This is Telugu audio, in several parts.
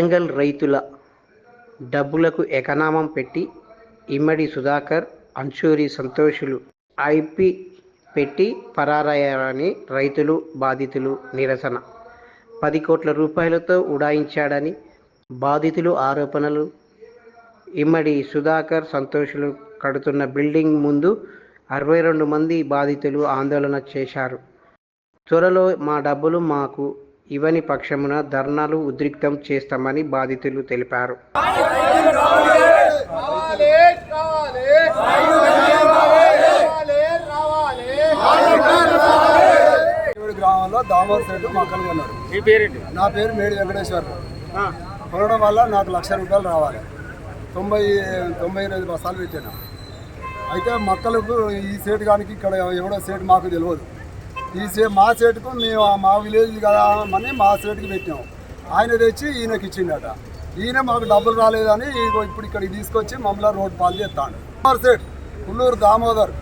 వరంగల్ రైతుల డబ్బులకు ఎకనామం పెట్టి ఇమ్మడి సుధాకర్ అంచూరి సంతోషులు ఐపి పెట్టి పరారయ్యారని రైతులు బాధితులు నిరసన. పది కోట్ల రూపాయలతో ఉడాయించాడని బాధితులు ఆరోపణలు. ఇమ్మడి సుధాకర్ సంతోషులు కడుతున్న బిల్డింగ్ ముందు అరవై రెండు మంది బాధితులు ఆందోళన చేశారు. త్వరలో మా డబ్బులు మాకు ఇవ్వని పక్షమున ధర్నాలు ఉద్రిక్తం చేస్తామని బాధితులు తెలిపారు. గ్రామంలో దామోదర్ మీ పేరేంటి? నా పేరు మేడి వెంకటేశ్వరరావు కొనడం వల్ల నాకు లక్ష రూపాయలు రావాలి. తొంభై తొంభై ఎనిమిది బస్తాలు పెట్టాను. అయితే మొక్కలకు ఈ సేటు కానీ ఇక్కడ ఎవడో సేటు మాకు తెలియదు. ఈ సే మా సేటుకు మేము మా విలేజ్ కదా అని మా సేటుకి పెట్టాం. ఆయన తెచ్చి ఈయనకి ఇచ్చిండట. ఈయన మాకు డబ్బులు రాలేదని ఇప్పుడు ఇక్కడికి తీసుకొచ్చి మమ్మల్ని రోడ్ పాలు చేస్తాడు. దామోదర్ సేట్ కుల్లూరు దామోదర్.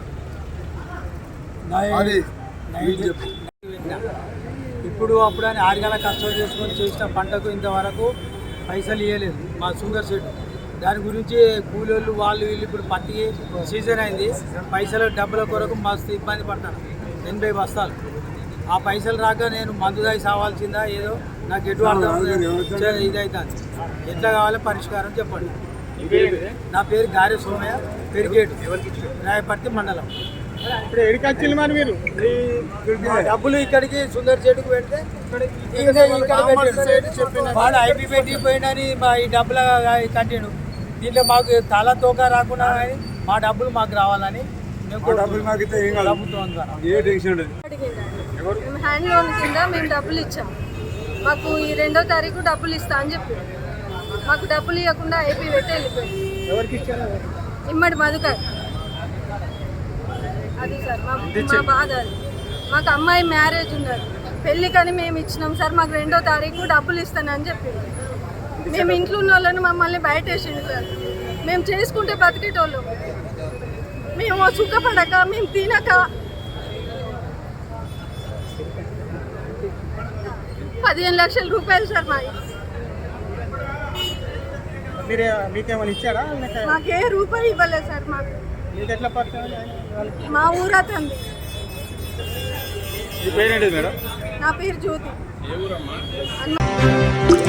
అది ఇప్పుడు అప్పుడు అని ఆరుగల కష్టం చేసుకొని చేసిన పంటకు ఇంతవరకు పైసలు ఇవ్వలేదు మా షుగర్ సెట్. దాని గురించి కూలీళ్ళు వాళ్ళు వీళ్ళు ఇప్పుడు పత్తి సీజన్ అయింది. పైసలు డబ్బుల కొరకు మస్తు ఇబ్బంది పడతాను ఎనభై బస్తాలు. ఆ పైసలు రాక నేను మందు దాగి సావాల్సిందా ఏదో? నాకు ఎటు అర్థం ఇది అవుతుంది ఎట్లా కావాలో పరిష్కారం చెప్పండి. నా పేరు గారి సోమయ్య పెరిగేటు రాయపర్తి మండలం. మరి డబ్బులు ఇక్కడికి సుందర్ చెట్టుకు పెడితే. వాడు ఐపీ పెట్టి పోయినని మా ఈ డబ్బులు కట్టాడు. దీంట్లో మాకు తల తోక రాకుండా కానీ మా డబ్బులు మాకు రావాలని డబ్బులు ఏం కాదు. ఏ టెన్షన్ ఉండదు. మేము హ్యాండ్ లోన్ కింద మేము డబ్బులు ఇచ్చాం. మాకు ఈ రెండో తారీఖు డబ్బులు ఇస్తా అని చెప్పి. మాకు డబ్బులు ఇవ్వకుండా ఐపీ పెట్టి వెళ్ళిపోయింది ఇమ్మడి మధుకర్. అది సార్ మా బాధ అది. మాకు అమ్మాయి మ్యారేజ్ ఉన్నది. పెళ్ళికని మేము ఇచ్చినాం సార్ మాకు రెండో తారీఖు డబ్బులు ఇస్తానని చెప్పి. మేము ఇంట్లో ఉన్న వాళ్ళని మమ్మల్ని బయట వేసిండు సార్. మేము చేసుకుంటే బతికేటోళ్ళు. మేము సుఖపడక మేము తినక. పదిహేను లక్షల రూపాయలు సార్ మాది మీరు మీకేమైనా ఇచ్చారా? లేక మాకే రూపాయి ఇవ్వలేదు సార్ మాకు? మా ఊరతంది నా పేరు జ్యోతి. అన్న-